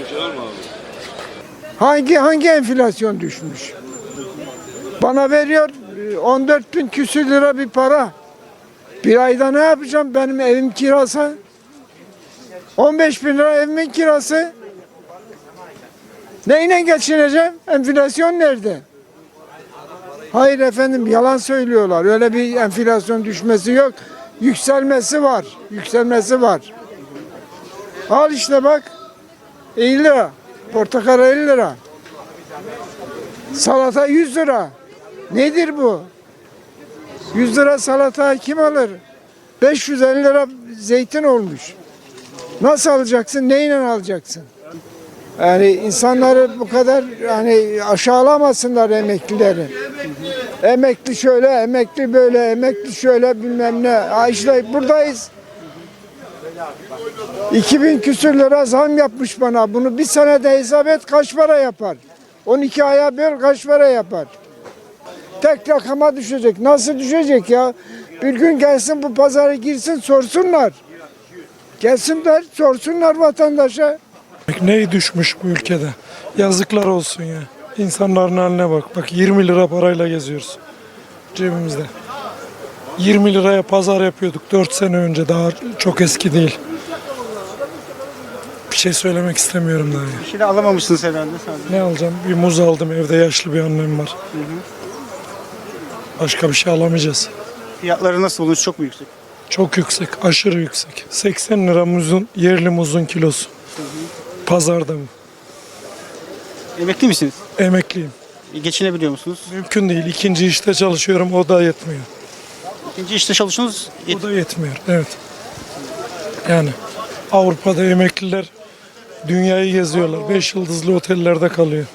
Bir şey var mı abi? Hangi hangi enflasyon düşmüş? Bana veriyor e, 14 bin küsür lira bir para. Bir ayda ne yapacağım? Benim evim kirası. 15 bin lira evimin kirası. Neyle geçineceğim? Enflasyon nerede? Hayır efendim yalan söylüyorlar. Öyle bir enflasyon düşmesi yok. Yükselmesi var. Yükselmesi var. Al işte bak. 50 lira. Portakal 50 lira. Salata 100 lira. Nedir bu? 100 lira salata kim alır? 550 lira zeytin olmuş. Nasıl alacaksın? Neyle alacaksın? Yani insanları bu kadar hani aşağılamasınlar emeklileri. Emekli şöyle, emekli böyle, emekli şöyle bilmem ne. Ha işte buradayız. 2000 küsür lira zam yapmış bana. Bunu bir senede hesap et kaç para yapar? 12 aya böl kaç para yapar? Tek rakama düşecek. Nasıl düşecek ya? Bir gün gelsin bu pazara girsin sorsunlar. Gelsinler sorsunlar vatandaşa. Neyi düşmüş bu ülkede? Yazıklar olsun ya. İnsanların haline bak. Bak 20 lira parayla geziyoruz cebimizde. 20 liraya pazar yapıyorduk 4 sene önce daha çok eski değil. Bir şey söylemek istemiyorum daha. Bir şey de alamamışsınız herhalde sadece. Ne alacağım? Bir muz aldım evde yaşlı bir annem var. Başka bir şey alamayacağız. Fiyatları nasıl bulmuş? Çok mu yüksek? Çok yüksek, aşırı yüksek. 80 lira muzun, yerli muzun kilosu. Pazarda mı? Emekli misiniz? Emekliyim. E, Geçinebiliyor musunuz? Mümkün değil. İkinci işte çalışıyorum. O da yetmiyor. İkinci işte çalışıyorsunuz. Yet- O da yetmiyor. Evet. Yani Avrupa'da emekliler dünyayı geziyorlar. Beş yıldızlı otellerde kalıyor.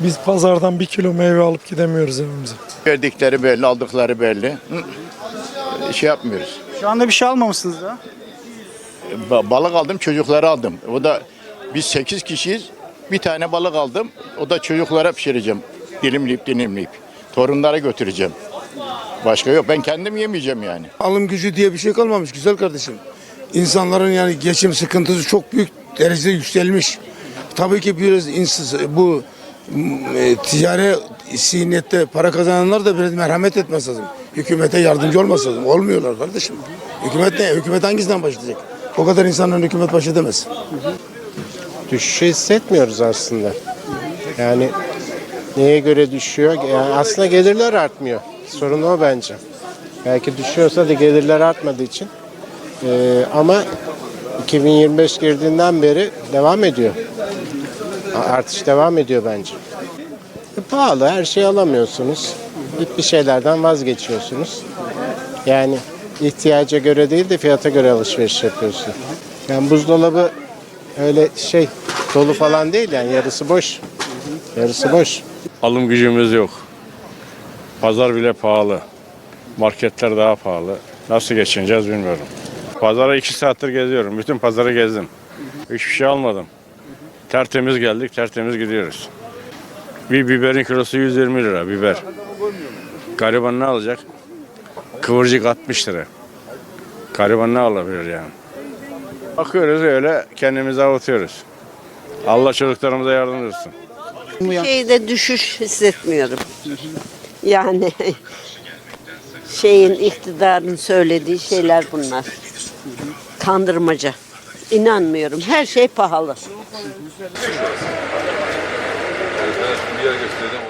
Biz pazardan bir kilo meyve alıp gidemiyoruz evimize. Verdikleri belli, aldıkları belli. Hı. Şey yapmıyoruz. Şu anda bir şey almamışsınız da. Ba- Balık aldım, çocuklara aldım. O da biz 8 kişiyiz. Bir tane balık aldım. O da çocuklara pişireceğim. Dilimleyip dilimleyip. Torunlara götüreceğim. Başka yok. Ben kendim yemeyeceğim yani. alım gücü diye bir şey kalmamış güzel kardeşim. İnsanların yani geçim sıkıntısı çok büyük derecede yükselmiş. Tabii ki biraz ins- bu e, ticari sinette para kazananlar da biraz merhamet etmesi lazım. Hükümete yardımcı olması lazım. Olmuyorlar kardeşim. Hükümet ne? Hükümet hangisinden başlayacak? O kadar insanların hükümet baş edemez. düşüşü hissetmiyoruz aslında. Yani neye göre düşüyor? Yani aslında gelirler artmıyor. Sorun o bence. Belki düşüyorsa da gelirler artmadığı için. Ee, ama 2025 girdiğinden beri devam ediyor. Artış devam ediyor bence. E, pahalı, her şeyi alamıyorsunuz. Bir şeylerden vazgeçiyorsunuz. Yani ihtiyaca göre değil de fiyata göre alışveriş yapıyorsun. Yani buzdolabı öyle şey dolu falan değil yani yarısı boş. Yarısı boş. Alım gücümüz yok. Pazar bile pahalı. Marketler daha pahalı. Nasıl geçineceğiz bilmiyorum. Pazara iki saattir geziyorum. Bütün pazarı gezdim. Hiçbir şey almadım. Tertemiz geldik, tertemiz gidiyoruz. Bir biberin kilosu 120 lira biber. Gariban ne alacak? Kıvırcık 60 lira. Gariban ne alabilir yani? Bakıyoruz öyle kendimizi avutuyoruz. Allah çocuklarımıza yardım etsin. Şeyde düşüş hissetmiyorum. Yani şeyin iktidarın söylediği şeyler bunlar. Kandırmaca. İnanmıyorum. Her şey pahalı. Bir yer göstereceğim.